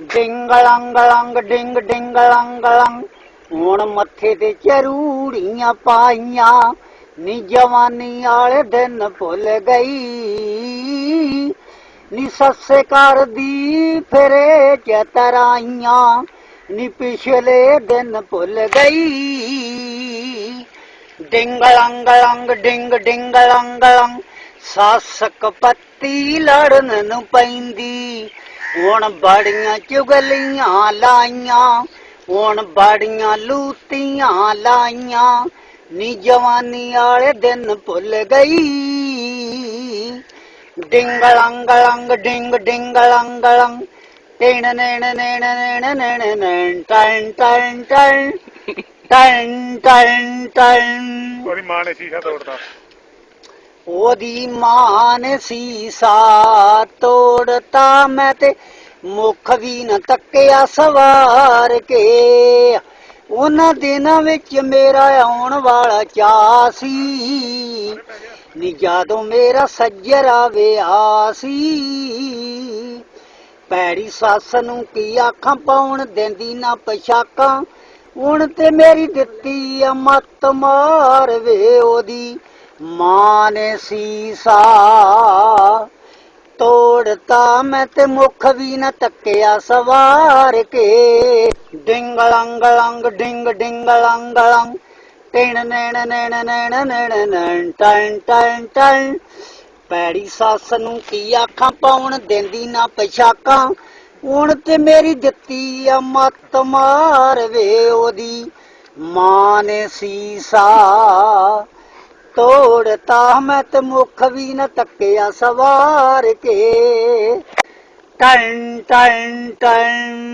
ਡਿੰਗਲੰਗਲੰਗ ਡਿੰਗ ਡਿੰਗਲੰਗਲੰਗ ਹੁਣ ਮੱਥੇ ਤੇ ਚਰੂੜੀਆਂ ਪਾਈਆਂ, ਨੀ ਜਵਾਨੀ ਵਾਲੇ ਦਿਨ ਭੁੱਲ ਗਈ। ਨੀ ਸੱਸੇ ਕਰਦੀ ਫਿਰੇ ਚਤਰਾਈਆਂ, ਨੀ ਪਿਛਲੇ ਦਿਨ ਭੁੱਲ ਗਈ। ਡਿੰਗਲੰਗਲੰਗ ਡਿੰਗ ਡਿੰਗਲੰਗਲੰਗ ਸਾਸਕ ਪੱਤੀ ਲੜਨ ਨੂੰ ਪੈਂਦੀ। ਹੁਣ ਬੜੀਆਂ ਚੁਗਲੀਆਂ ਲਾਈਆਂ, ਹੁਣ ਬੜੀਆਂ ਲੂਤੀਆਂ ਲਾਈਆਂ, ਨੀ ਜਵਾਨੀ ਵਾਲੇ ਦਿਨ ਭੁੱਲ ਗਈ। ਡਿੰਗਲੰਗਲੰਗ ਡਿੰਗ ਡਿੰਗਲੰਗਲੰਗ ਟਿਣ ਨੈਣ ਨੈਣ ਨੈਣ ਨੈਣ ਨੈਣ ਟਨ ਟਨ ਟਨ ਟਨ ਟਨ ਟਨ ਉਹਦੀ ਮਾਂ ਨੇ ਸ਼ੀਸ਼ਾ ਤੋੜਦਾ ਉਹਦੀ ਮਾਂ ਨੇ ਸੀਸਾ ਤੋੜਤਾ। ਮੈਂ ਤੇ ਮੁਖ ਵੀ ਨਾ ਤੱਕਿਆ ਸਵਾਰ ਕੇ। ਉਹਨਾਂ ਦਿਨਾਂ ਵਿੱਚ ਮੇਰਾ ਆਉਣ ਵਾਲਾ ਚਾ ਸੀ। ਨੀ ਜਦੋਂ ਮੇਰਾ ਸੱਜਰਾ ਵਿਆਹ ਸੀ ਪੈੜੀ ਸੱਸ ਨੂੰ ਕੀ ਆਖਾਂ, ਪਾਉਣ ਦਿੰਦੀ ਨਾ ਪਛਾਕਾਂ। ਹੁਣ ਤੇ ਮੇਰੀ ਦਿੱਤੀ ਆ ਮੱਤ ਮਾਰ ਵੇ ਉਹਦੀ। ਮਾਂ ਨੇ ਸੀਸਾ, ਤੋੜਤਾ ਮੈਂ ਤੇ ਮੁਖ ਵੀ ਨਾ ਤੱਕਿਆ ਸਵਾਰ ਕੇ। ਡਿੰਗਲੰਗਲੰਗ ਡਿੰਗ ਡਿੰਗਲੰਗਲੰਗ ਟਿਣ ਨੈਣ ਨੈਣ ਨੈਣ ਨੈਣ ਨੈਣ ਟਨ ਟਨ ਟਨ ਪੈੜੀ ਸੱਸ ਨੂੰ ਕੀ ਆਖਾਂ, ਪਾਉਣ ਦਿੰਦੀ ਨਾ ਪਛਾਕਾਂ। ਹੁਣ ਤੇ ਮੇਰੀ ਦਿੱਤੀ ਆ ਮੱਤ ਮਾਰ ਵੇ ਉਹਦੀ। ਮਾਂ ਨੇ ਸੀਸਾ ਤੋੜਤਾ ਮੈਂ ਤੇ ਮੁਖ ਵੀ ਨਾ ਤੱਕਿਆ ਸਵਾਰ ਕੇ। ਟਨ ਟਨ ਟਨ